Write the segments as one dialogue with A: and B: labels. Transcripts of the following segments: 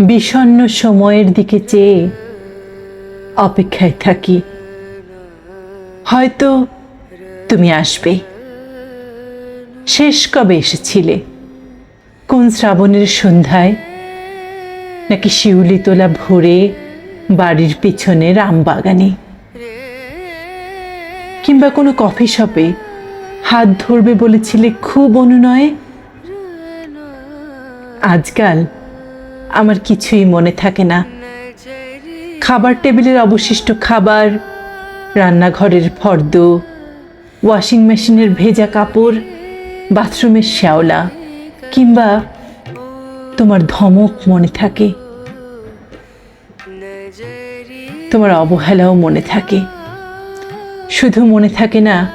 A: বিষণ্ণ সময়ের দিকে চেয়ে অপেক্ষায় থাকি। হয়তো তুমি আসবে। শেষ কবে এসেছিলে? কোন শ্রাবণের সন্ধ্যায়? নাকি শিউলি তোলা ভোরে বাড়ির পিছনের আমবাগানে কিংবা কোনো কফি শপে হাত ধরবে বলেছিলে খুব অনুনয়ে? আজকাল আমার কিছুই মনে থাকে না। খাবার টেবিলের অবশিষ্ট খাবার, রান্নাঘরের ফর্দ, ওয়াশিং মেশিনের ভেজা কাপড়, বাথরুমের শ্যাওলা, কিংবা তোমার ধমক মনে থাকে। তোমার অবহেলাও মনে থাকে। শুধু মনে থাকে না,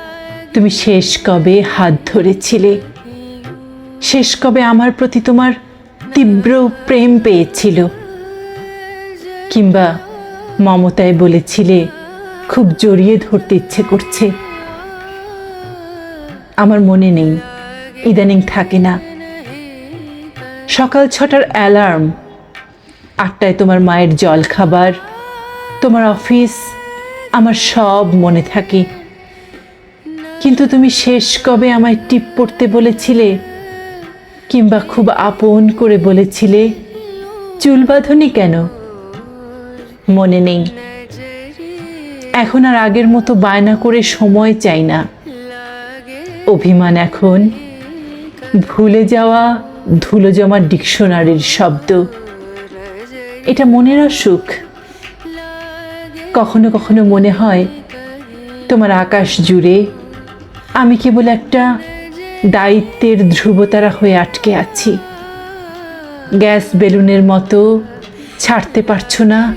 A: তুমি শেষ কবে হাত ধরেছিলে? শেষ কবে আমার প্রতি তোমার তীব্র প্রেম পেয়েছিল। কিংবা মমতায় বলেছিলে, খুব জড়িয়ে ধরতে ইচ্ছে করছে। আমার মনে নেই, ইদানিং থাকে না। সকাল ছটার অ্যালার্ম, আটটায় তোমার মায়ের জল খাবার তোমার অফিস, আমার সব মনে থাকে। কিন্তু তুমি শেষ কবে আমায় টিপ পড়তে বলেছিলে? কিংবা খুব আপন করে বলেছিলে, চুল বাঁধনি কেন? মনে নেই। এখন আর আগের মতো বায়না করে সময় চাই না। অভিমান এখন, ভুলে যাওয়া ধুলো জমা ডিকশনারির শব্দ। এটা মনের অসুখ কখনো কখনো মনে হয়, তোমার আকাশ জুড়ে আমি কেবল একটা দায়িত্বের ধ্রুবতারা হয়ে আটকে আছি। গ্যাস বেলুনের মতো ছাড়তে পারছ না,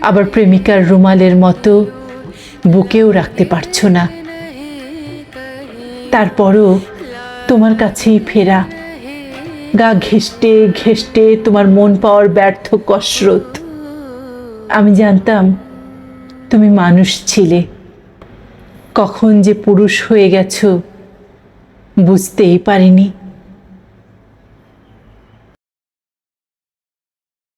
A: আবার প্রেমিকার রুমালের মতো বুকেও রাখতে পারছ না। তারপরও তোমার কাছেই ফেরা। গা ঘেষ্টে ঘেষ্টে তোমার মন পাওয়ার ব্যর্থ কসরত। আমি জানতাম তুমি মানুষ ছিলে। কখন যে পুরুষ হয়ে গেছো বুঝতেই পারিনি।